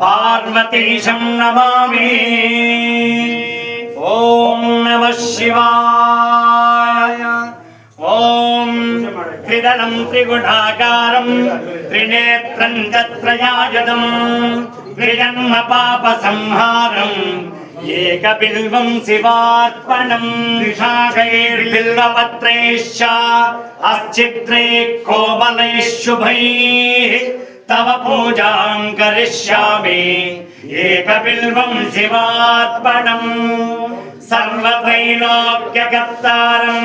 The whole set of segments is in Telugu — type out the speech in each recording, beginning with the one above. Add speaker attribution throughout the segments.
Speaker 1: పార్వతీశం నమామి ఓం నమ శివాయ ఓం త్రిదళం త్రిగుణాకారం త్రినేత్రం త్రయాయుధం త్రిజన్మ పాప సంహారం ఏకబిల్వం శివార్పణం త్రిషాకైర్బిల్వపత్రైశ్చ అశ్చిత్రే కోమలైः శుభైः తవ పూజాం కరిష్యామి ఏకబిల్వం శివార్పణం సర్వత్రైలోక్యకర్తారం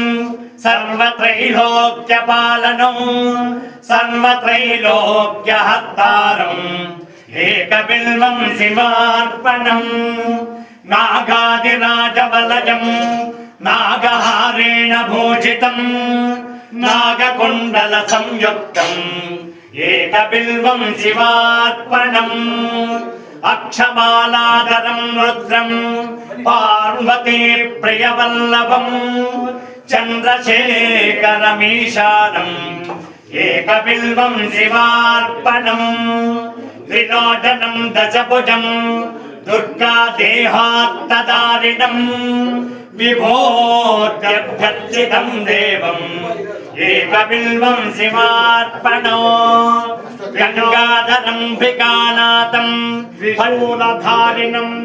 Speaker 1: సర్వత్రైలోక్యపాలనం సర్వత్రైలోక్యహర్తారం ఏకబిల్వం శివార్పణం నాగాదిరాజవలయం నాగహారేణ భూషితం నాగకుండల సంయుక్తం ఏకబిల్వం శివార్పణం అక్షమాలాదరం రుద్రం పార్వతీ ప్రియవల్లభం చంద్రశేఖరమీశానం. ఏకబిల్వం శివార్పణం త్రిలోచనం దశభుజం దుర్గా దేహాత్తదారిణం విభోర్గభ్యర్చితం దేవం. ఏకబిల్వం శివార్పణో. గంగాధరం వికానాథం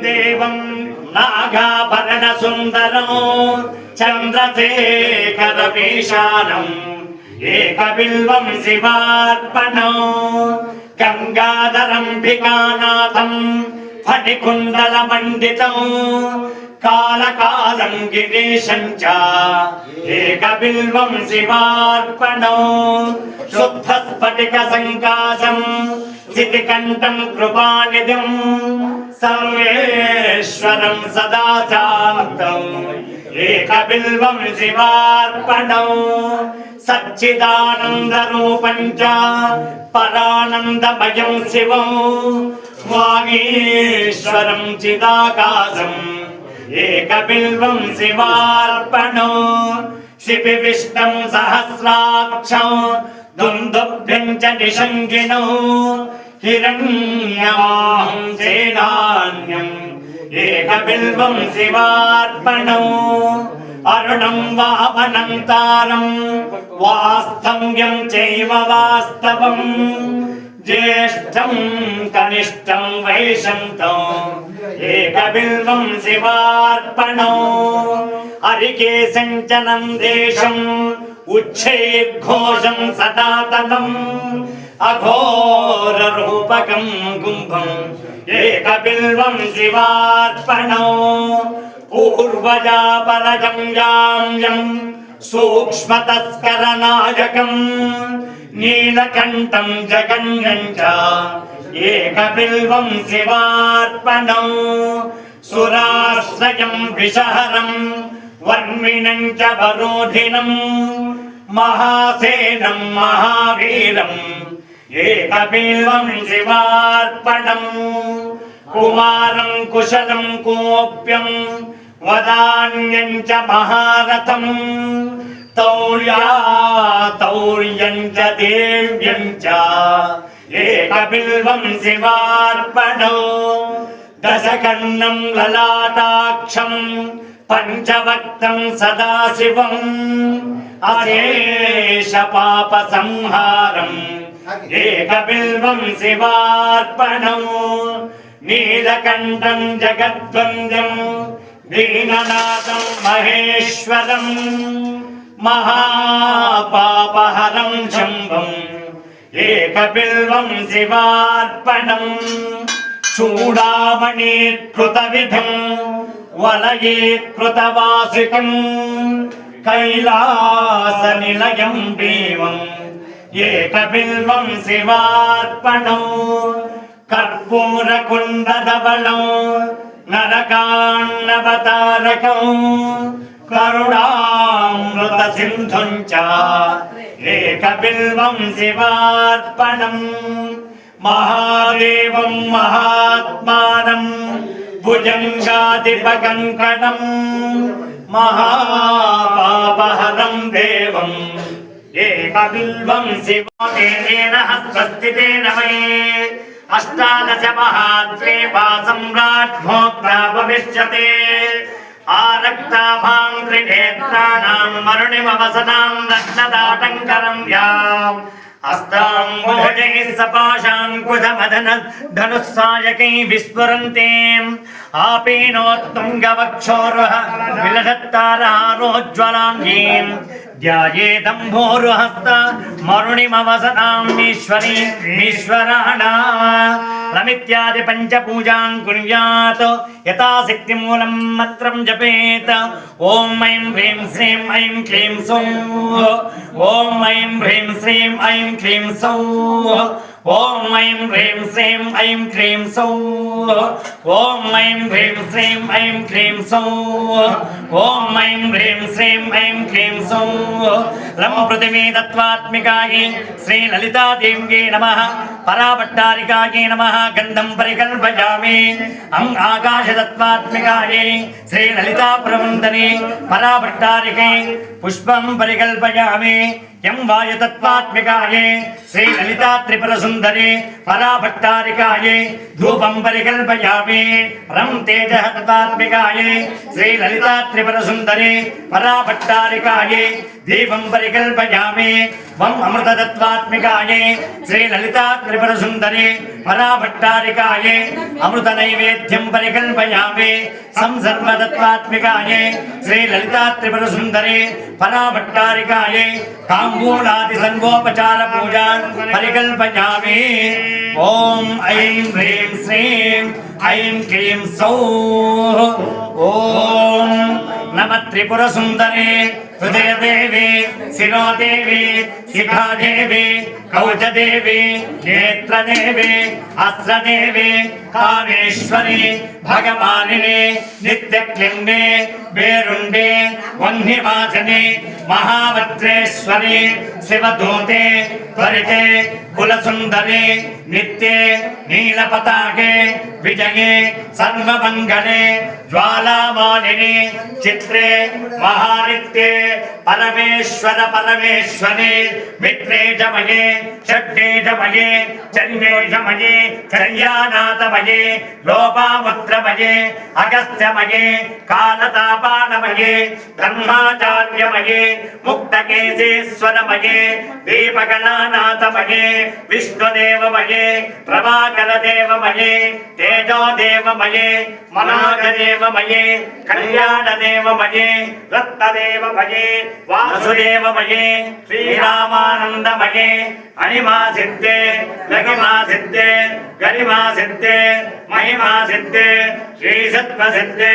Speaker 1: దేవం నాగాభరణ సుందరం చంద్రశేఖర వీశానం ఏకబిల్వం శివార్పణో. గంగాధరం వికానాథం ఫణికుండల మండితం కాలకాలం గిరీశం చ. ఏకబిల్వం శివార్పణం శుద్ధ స్ఫటిక సంకాశం సితికంఠం కృపానిధిం. సర్వేశ్వరం సదా శాంతం ఏకబిల్వం శివార్పణం సచ్చిదానంద రూపం చ. పరానందమయం శివం. వాగీశ్వరం చిదాకాశం. ఏకబిల్వం శివార్పణో. శిపి విష్ణం సహస్రాక్షం. దుందుభ్యం చ నిషంగిణో హిరణ్యమాహం సేనాన్యం ఏకబిల్వం శివార్పణో. అరుణం వామనం తారం వాస్తవ్యం చైవ వాస్తవం. జ్యేష్టం కనిష్టం వైశంతం. ఏకబిల్వం శివార్పణో. హరికేశం దేశం నందేశం ఉచ్చైర్ఘోషం సనాతనం. అఘోర రూపకం కుంభం ఏకబిల్వం శివార్పణో. పూర్వజాపరజం యామ్యం సూక్ష్మతస్కరనాయకం నీలకంఠం జగన్యం చ ఏకబిల్వం శివార్పణో. సురాశ్రయం విషహరం వర్మిణం చ వరోధినం. మహాసేనం మహావీరం ఏకబిల్వం శివార్పణం. కుమారం కుశలం కోప్యం వదాన్యం చ మహారథం. తౌర్యా తౌర్యం చ దేవ్యం చ ఏకబిల్వం శివార్పణో. దశకర్ణం లలాటాక్షం పంచవక్తం సదాశివం. అశేష పాప సంహారం. ఏకబిల్వం శివార్పణం. నీలకంఠం జగద్వంద్యం దీననాథం మహేశ్వరం. మహాపాపహరం శంభం ఏకబిల్వం శివార్పణం. చూడామణీకృత విధం వలయీకృత వాసికం కైలాస నిలయం భీమం ఏకబిల్వం శివార్పణం. కర్పూర కుండదవళం నరకాన్నవతారకం. కరుణామృత సింధుం చ ఏకబిల్వం శివార్పణం. మహాదేవం మహాత్మానం. భుజంగాదిపకంకణం మహాపాపహరం దేవం. ఏకబిల్వం శివేన హస్తస్థితేన వై అష్టాదశ మహాద్వీపా సమ్రాట్ భోక్తా భవిష్యతే. आरक्ताभां त्रिनेत्राणां मरुणिमवसतां रत्नदाटङ्करं याम् हस्ताम्बोजैः सपाशाङ्कुशमदन धनुः सायकै विस्फुरन्तीम् आपीनोत्तुङ्गवक्षोरुह विलसत्तारारोज्ज्वलाङ्गीम् ధ్యాయేదంభోరుహస్త మరుణిమవసతామీశ్వరీ ఈశ్వరాణా. లమిత్యాది పంచపూజాం కుర్యాత్ యథాశక్తి మూలం మంత్రం జపేత్. ఓం ఐం హ్రీం శ్రీం ఐం క్లీం సౌ. ఓం ఐం హ్రీం శ్రీం ఐం క్లీం సౌ. ఓం ఐం హ్రీం శ్రీం ఐం క్రీం సౌ. ఓం ఐం హ్రీం శ్రీం ఐం క్రీం సౌ. ఓం ఐం హ్రీం శ్రీం ఐం క్రీం సౌ. రమ పృథివీ తత్వాత్మికాయి శ్రీ లలితాదేవ్యే నమ. పరాభట్టారికాయే నమ. గంధం పరికల్పయామి అం ఆకాశ తత్వాత్మికాయి శ్రీ లలితా ప్రబంధనే పరాభట్టారికే పుష్పం పరికల్పయామి ఎం వాయుతత్వాత్మికాయే శ్రీ లలితా త్రిపుర సుందరి పరాభట్టారికాయే ధూపం పరికల్పయామి రం తేజ తత్వాత్మికాయే శ్రీ లలితా త్రిపుర సుందరి పరాభట్టారికాయే దీపం పరికల్పయామి వం అమృతతత్వాత్మికాయే శ్రీ లలితా త్రిపుర సుందరి పరాభట్టారికాయే అమృత నైవేద్యం పరికల్పయామి సంసర్వతత్వాత్మికాయే శ్రీ లలితా త్రిపుర సుందరి పరాభట్టారికాయే. కాంబూలాది సంగోపచార పూజాన్ పరికల్పయామి. ఓం ఐం హ్రీం శ్రీం ఐం క్లీం సౌ. ఓం నమ త్రిపుర సుందరి हृदयदेवी शिरोदेवी शिखादेवी कौचदेवी नेत्रदेवी अस्त्रदेवी कामेश्वरी भगवानिने नित्यक्लिङ्गे वेरुण्डे वह्निवाचने महावज्रेश्वरी शिवदूते त्वरिते कुलसुन्दरे नित्ये नीलपताके विजये सर्वमङ्गले ज्वालामालिने चित्रे పరమేశ్వర పరమేశ్వరే విఘ్నేజమయే షడ్నేజమయే చన్నేజమయే కళ్యాణాథమయే లోపాముద్రమయే అగస్త్యమయే కాలతాపానమయే ధర్మాచార్యమయే ముక్తకేశేశ్వరమయే దీపగణానాథమయే విష్ణుదేవమయే ప్రభాకరదేవమయే తేజోదేవమయే మనోజదేవమయే కళ్యాణదేవమయే రత్నదేవమయే వాసుదేవమయే వాసుదేవమయే శ్రీరామానందమయే అనిమా సిద్ధే లఘిమా సిద్ధే గరిమా సిద్ధే మహిమా సిద్ధే శ్రీసత్వ సిద్ధే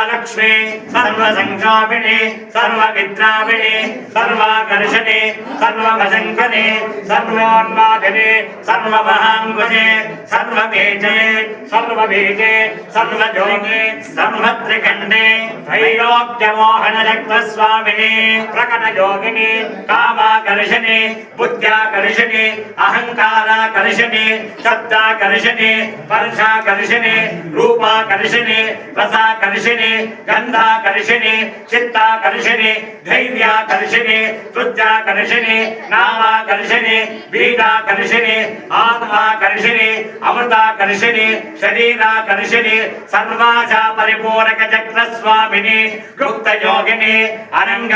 Speaker 1: महालक्ष्मी सर्वसंक्षापिणी सर्वविद्राविणी सर्वाकर्षणे सर्वभजङ्करे सर्वोन्मादिने सर्वमहाङ्कुशे सर्वबीजे सर्वबीजे सर्वजोगे सर्वत्रिखण्डे त्रैलोक्यमोहनचक्रस्वामिने प्रकटयोगिनि कामाकर्षणे बुद्ध्याकर्षणे अहङ्काराकर्षणे शब्दाकर्षणे स्पर्शाकर्षणे रूपाकर्षणे रसाकर्षणे గంధాకర్షిణి చిత్తాకర్షిణి ధైర్యాకర్షిణి తుజ్యాకర్షిణి నామాకర్షిణి వీణాకర్షిణి ఆత్మాకర్షిణి అమృతాకర్షిణి శరీరాకర్షిణి సర్వాశా పరిపూరక చక్రస్వామిని గుప్త యోగిని అనంగ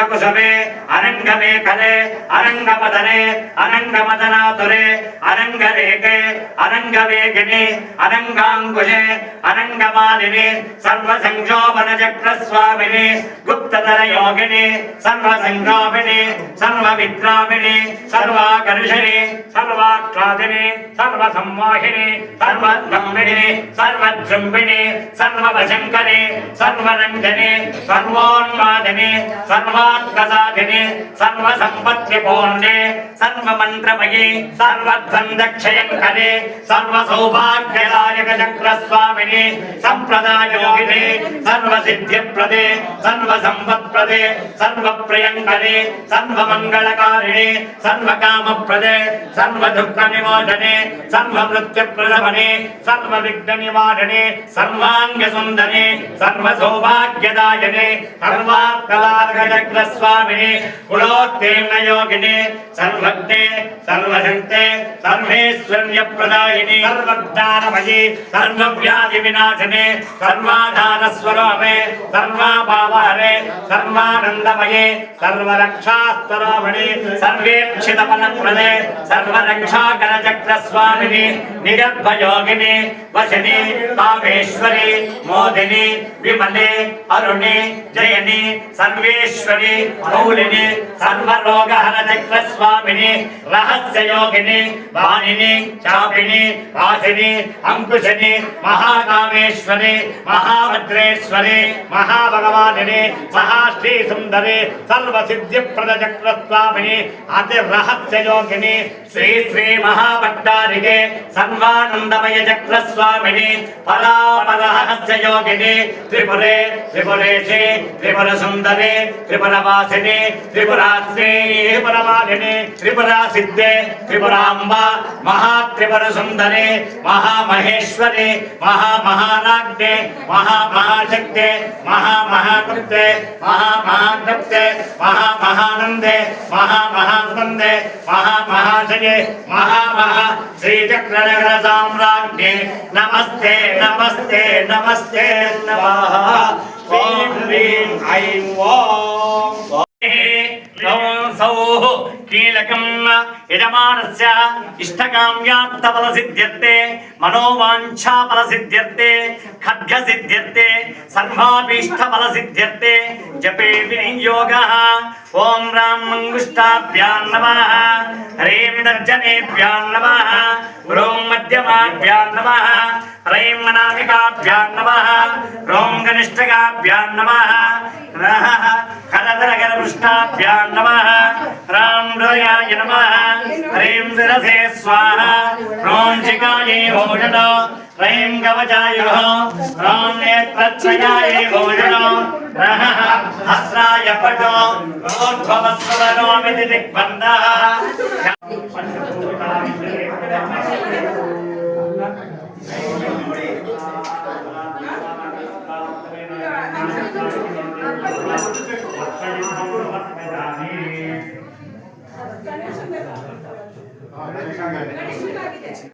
Speaker 1: అనంగమే కలే అనంగమదనే అనంగమదనాతురే అనంగరేకే అనంగవేగిని అనంగాంగుజే అనంగమాలిని సర్వసంక్షోభనజ చక్రస్వామిని గుప్తధర యోగిని సర్వసంగ్రామిణి సర్వవిద్రామిణి సర్వాకర్షిణి సర్వాక్షాదిని సర్వసంవాహిని సర్వధమ్మిణి సర్వజృంభిణి సర్వవశంకరి సర్వరంజని సర్వోన్మాదిని సర్వాత్మసాధిని సర్వసంపత్తి పూర్ణే సర్వమంత్రమయి సర్వద్వందక్షయంకరి సర్వసౌభాగ్యదాయక చక్రస్వామిని సంప్రదాయోగిని సర్వసి సర్వసంపత్ప్రదే సర్వప్రియంకరి సర్వమంగళకారిణి సర్వకామప్రదే సర్వదుఃఖ విమోచనే సర్వమృత్యుప్రదమనే సర్వవిఘ్న నివారణే సర్వాంగ సుందరే సర్వసౌభాగ్యదాయనే సర్వార్థలార్గచక్రస్వామిని కులోత్తీర్ణ యోగిని సర్వజ్ఞే సర్వశక్తే సర్వేశ్వర్యప్రదాయిని సర్వజ్ఞానమయీ సర్వవ్యాధి వినాశనే సర్వాధారస్వరూపే సర్వాభావహరే సర్వానందమయే సర్వరక్షాస్వరూపిణి సర్వేక్షిత ఫలప్రదే సర్వరక్షాకర చక్రస్వామిని నిగర్భయోగిని వశిని కామేశ్వరి మోదిని విమలే అరుణి జయని సర్వేశ్వరి మౌలిని సర్వరోగహర చక్రస్వామిని రహస్యయోగిని వాణిని చాపిని వాసిని అంకుశని మహాకామేశ్వరి మహాభద్రేశ్వరి మహాభగవానిని మహాశ్రీ సుందరి సర్వసిద్ధిప్రద చక్రస్వామిని అతి రహస్యయోగిని శ్రీ శ్రీ మహాభట్టారికే సర్వానందమయ చక్ర స్వామిని చక్రస్వామిని పరాపరహస్యయోగిని త్రిపురే త్రిపురేశి త్రిపుర సుందరి త్రిపురవాసిని త్రిపురాశ్రీ త్రిపురమాలిని త్రిపురా సిద్ధే త్రిపురాంబ మహాత్రిపుర సుందరి మహామహేశ్వరి మహామహారాజ్ఞే మహామహాశక్తే మహామహాకృప్తే మహామహాకృప్తే మహామహానందే మహామహానందే మహామహాశయే మహామహా శ్రీచక్రనగర సామ్రాజ్ఞే నమస్తే నమస్తే నమస్తే నమః ఓం హ్రీం ఐం ఓం సౌః కీలకం యజమానస్య ఇష్టకామ్యాత్తఫల సిద్ధ్యర్థే మనోవాంఛాఫల సిద్ధ్యర్థే ఖడ్గ సిద్ధ్యర్థే సర్వాభీష్టఫల సిద్ధ్యర్థే జపే వినియోగ ఓం రామ్ మంగుష్టాభ్యాం నమః హ్రీం దర్జనేభ్యాం నమః హ్రోం మధ్యమాభ్యాం నమః హ్రైం మనామికాభ్యాం నమః హ్రోం కనిష్టకాభ్యాం నమః రహః కరధరకరపృష్టాభ్యాం నమః రాం హృదయాయ నమః హ్రీం శిరసే స్వాహ హ్రోం శిఖాయై భోజన హ్రైం కవచాయ హ్రోం నేత్రత్రయాయ భోజన రహః హస్రాయ పటో
Speaker 2: ಗಂಗಾ